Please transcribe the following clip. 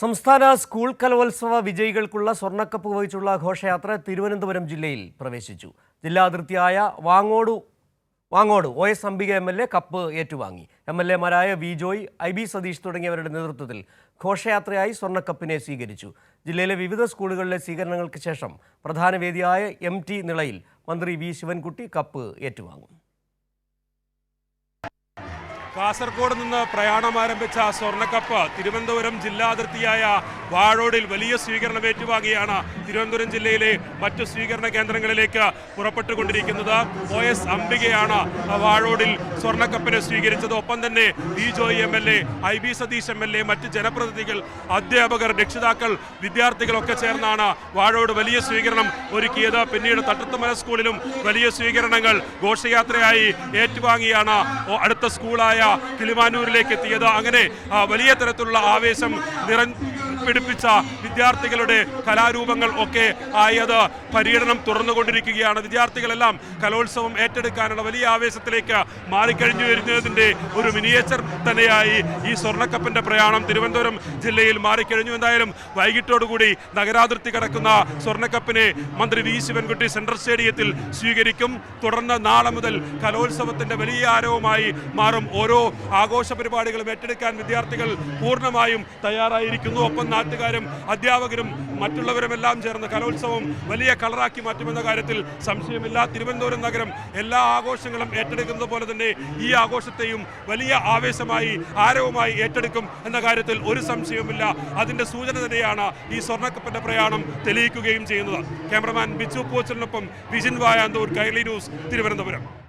സംസ്ഥാന സ്കൂൾ കലോത്സവ വിജയികൾക്കുള്ള സ്വർണക്കപ്പ് വഹിച്ചുള്ള ഘോഷയാത്ര തിരുവനന്തപുരം ജില്ലയിൽ പ്രവേശിച്ചു. ജില്ലാ അതിർത്തിയായ Vangode Vangode O S Ambika M L A cup ഏറ്റുവാങ്ങി. M L എമാരായ V Joy I B Satheesh തുടങ്ങിയവരുടെ നേതൃത്വത്തിൽ ഘോഷയാത്രയായി സ്വർണക്കപ്പിനെ സ്വീകരിച്ചു. ജില്ലയിലെ വിവിധ സ്കൂളുകളിലെ സ്വീകരണങ്ങൾക്ക് ശേഷം പ്രധാന വേദിയായ എം ടി നിളയിൽ മന്ത്രി വി ശിവൻകുട്ടി കപ്പ് ഏറ്റുവാങ്ങും. കാസർഗോഡ് നിന്ന് പ്രയാണം ആരംഭിച്ച സ്വർണക്കപ്പ് തിരുവനന്തപുരം ജില്ലാ അതിർത്തിയായ വാഴോടിൽ വലിയ സ്വീകരണം ഏറ്റുവാങ്ങിയാണ് തിരുവനന്തപുരം ജില്ലയിലെ മറ്റു സ്വീകരണ കേന്ദ്രങ്ങളിലേക്ക് പുറപ്പെട്ടുകൊണ്ടിരിക്കുന്നത്. ഒ എസ് അംബികയാണ് വാഴോടിൽ സ്വർണക്കപ്പിനെ സ്വീകരിച്ചത് ഒപ്പം തന്നെ D Joy M L A I B Satheesh M L A മറ്റ് ജനപ്രതിനിധികൾ അധ്യാപകർ രക്ഷിതാക്കൾ വിദ്യാർത്ഥികളൊക്കെ ചേർന്നാണ് വാഴോട് വലിയ സ്വീകരണം ഒരുക്കിയത്. പിന്നീട് തട്ടത്തുമല സ്കൂളിലും വലിയ സ്വീകരണങ്ങൾ ഘോഷയാത്രയായി ഏറ്റുവാങ്ങിയാണ് അടുത്ത സ്കൂളായ കിളിമാനൂരിലേക്ക് എത്തിയത്. അങ്ങനെ വലിയ തരത്തിലുള്ള ആവേശം നിറ പിടിപ്പിച്ച വിദ്യാർത്ഥികളുടെ കലാരൂപങ്ങൾ ഒക്കെ ആയത് പര്യടനം തുറന്നുകൊണ്ടിരിക്കുകയാണ്. വിദ്യാർത്ഥികളെല്ലാം കലോത്സവം ഏറ്റെടുക്കാനുള്ള വലിയ ആവേശത്തിലേക്ക് മാറിക്കഴിഞ്ഞു വരുന്നതിന്റെ ഒരു മിനിയേച്ചർ തന്നെയായി ഈ സ്വർണക്കപ്പിന്റെ പ്രയാണം തിരുവനന്തപുരം ജില്ലയിൽ മാറിക്കഴിഞ്ഞു. എന്തായാലും വൈകിട്ടോടുകൂടി നഗരാതിർത്തി കടക്കുന്ന സ്വർണക്കപ്പിനെ മന്ത്രി വി ശിവൻകുട്ടി സെൻട്രൽ സ്റ്റേഡിയത്തിൽ സ്വീകരിക്കും. തുടർന്ന് നാളെ മുതൽ കലോത്സവത്തിന്റെ വലിയ ആരവുമായി മാറും. ഓരോ ആഘോഷ പരിപാടികളും ഏറ്റെടുക്കാൻ വിദ്യാർത്ഥികൾ പൂർണമായും തയ്യാറായിരിക്കുന്നു. ഒപ്പം നാട്ടുകാരും അധ്യാപകരും മറ്റുള്ളവരുമെല്ലാം ചേർന്ന് കലോത്സവം വലിയ കളറാക്കി മാറ്റുമെന്ന കാര്യത്തിൽ സംശയമില്ല. തിരുവനന്തപുരം നഗരം എല്ലാ ആഘോഷങ്ങളും ഏറ്റെടുക്കുന്നത് പോലെ തന്നെ ഈ ആഘോഷത്തെയും വലിയ ആവേശമായി ആരവമായി ഏറ്റെടുക്കും എന്ന കാര്യത്തിൽ ഒരു സംശയവുമില്ല. അതിന്റെ സൂചന തന്നെയാണ് ഈ സ്വർണക്കപ്പന്റെ പ്രയാണം തെളിയിക്കുകയും ചെയ്യുന്നത്. ക്യാമറമാൻ ബിച്ചു പോച്ചലിനൊപ്പം വിജിൻ വായാന്തൂർ കൈലി ന്യൂസ് തിരുവനന്തപുരം.